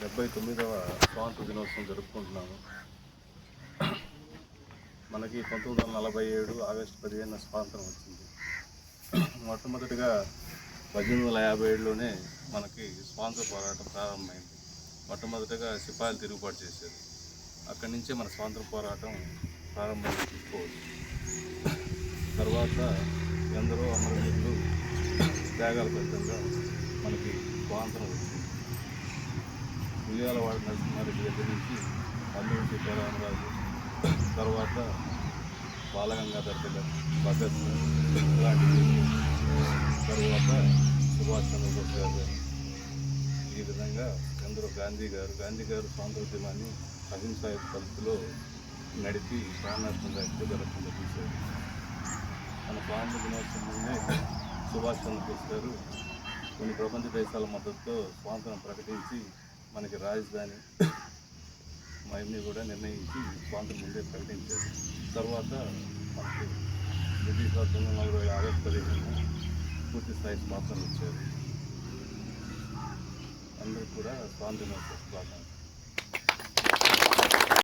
డెబ్బై తొమ్మిదవ స్వాతంత్ర దినోత్సవం జరుపుకుంటున్నాము. మనకి పంతొమ్మిది వందల నలభై ఏడు ఆగస్టు పదిహేను స్వాతంత్రం వచ్చింది. మొట్టమొదటిగా పద్దెనిమిది వందల యాభై ఏడులోనే మనకి స్వాతంత్ర పోరాటం ప్రారంభమైంది. మొట్టమొదటిగా సిపాయిలు తిరుగుబాటు చేసేది అక్కడి నుంచే మన స్వాతంత్ర పోరాటం ప్రారంభమైంది చూసుకోవచ్చు. తర్వాత ఎందరో అమరవీరులు త్యాగాల ఫలితంగా మనకి స్వాతంత్రం వచ్చింది. ఉయ్యాలవాడ నరసింహారెడ్డి దగ్గర నుంచి అల్లూరి సీతారామరాజు తర్వాత బాలగంగాధర్ తిలక్ భగత్ ఇలాంటి తర్వాత సుభాష్ చంద్రబోస్ గారు. ఈ విధంగా ఎందరో గాంధీ గారు గాంధీ గారు స్వాతంత్రోద్యమాన్ని అహింసాయుత పద్ధతిలో నడిపి ప్రాణాత్మకంగా ఎక్కువ జరగకుండా చూశారు. మన స్వాతంత్ర దినోత్సవం ముందే సుభాష్ చంద్రబోస్ గారు కొన్ని ప్రపంచ దేశాల మద్దతుతో స్వాతంత్రం ప్రకటించి మనకి రాజధాని అవన్నీ కూడా నిర్ణయించి స్వాతంత్రం ముందే ప్రకటించారు. తర్వాత మనకి బ్రిటిష్ వారు తొమ్మిది వందల నలభై ఆగస్టు పదిహేను పూర్తి స్థాయి స్వాతంత్రం ఇచ్చారు అందరూ కూడా స్వాతంత్రం స్వాతంత్రం